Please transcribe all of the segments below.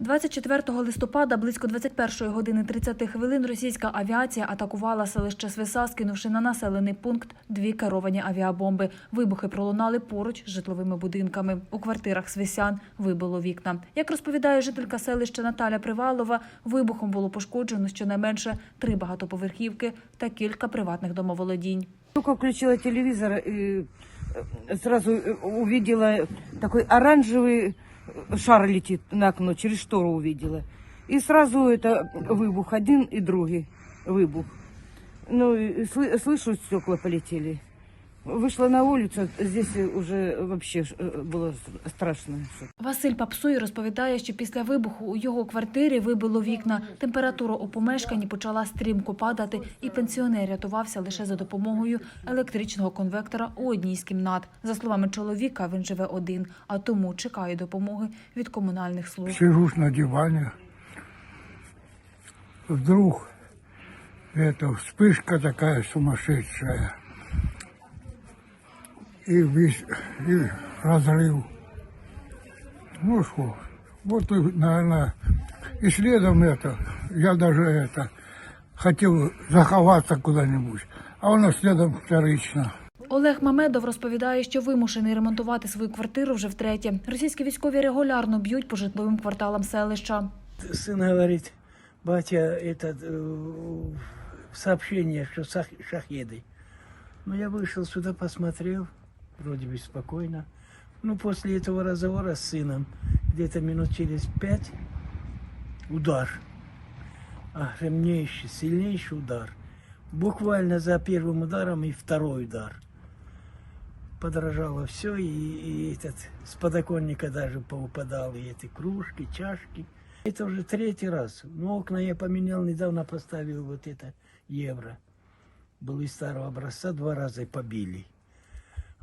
24 листопада близько 21 години 30 хвилин російська авіація атакувала селище Свиса, скинувши на населений пункт дві керовані авіабомби. Вибухи пролунали поруч з житловими будинками. У квартирах свисян вибило вікна. Як розповідає жителька селища Наталя Привалова, вибухом було пошкоджено щонайменше три багатоповерхівки та кілька приватних домоволодінь. Только включила телевизор и э, сразу э, увидела такой оранжевый шар летит на окно, через штору увидела. И сразу это выбух, один и другий выбух. Ну, и сл- слышу, стекла полетели. Вышла на улицу, здесь уже вообще э, было страшно. Василь Папсуй розповідає, що після вибуху у його квартирі вибило вікна. Температура у помешканні почала стрімко падати, і пенсіонер рятувався лише за допомогою електричного конвектора у одній з кімнат. За словами чоловіка, він живе один, а тому чекає допомоги від комунальних служб. Сижу на диване. Вдруг это вспышка такая сумасшедшая. И, весь, и разрыв. Ну что, вот, наверное, и следом это, я даже это, хотел заховаться куда-нибудь, а воно следом вторично. Олег Мамедов розповідає, що вимушений ремонтувати свою квартиру вже втретє. Російські військові регулярно б'ють по житловим кварталам селища. Сын говорит, батя, это э, сообщение, что сах- шахеды. Ну, я вышел сюда, посмотрел, Вроде бы спокойно. Ну, после этого разговора с сыном, где-то минут через пять, удар. Огромнейший, сильнейший удар. Буквально за первым ударом и второй удар. Подорожало все, и, и этот, с подоконника даже поупадал, и эти кружки, чашки. Это уже третий раз. Ну, окна я поменял, недавно поставил вот это евро. Был из старого образца, два раза и побили.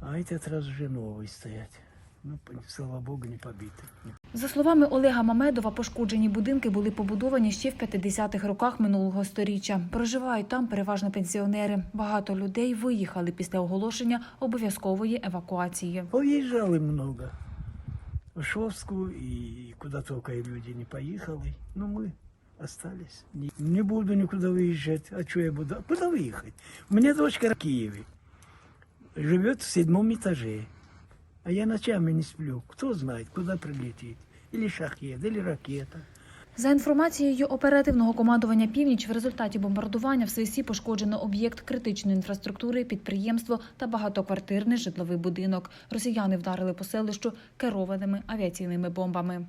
А этот раз уже новый стоять. Ну, слава богу, не побитый. За словами Олега Мамедова, пошкоджені будинки були побудовані ще в 50-х роках минулого сторіччя. Проживають там переважно пенсіонери. Багато людей виїхали після оголошення обов'язкової евакуації. Поезжали много. В Шовску и куда только и люди не поехали. Но мы остались. Не, не буду никуда выезжать. А что я буду? Куда выехать? У меня дочка в Киеве. Живет в седьмом этаже. А я ночами не сплю. Кто знает, куда прилетит. Или шахет, или ракета. За інформацією оперативного командування Північ, в результаті бомбардування в Свисі пошкоджено об'єкт критичної інфраструктури, підприємство та багатоквартирний житловий будинок. Росіяни вдарили по селищу керованими авіаційними бомбами.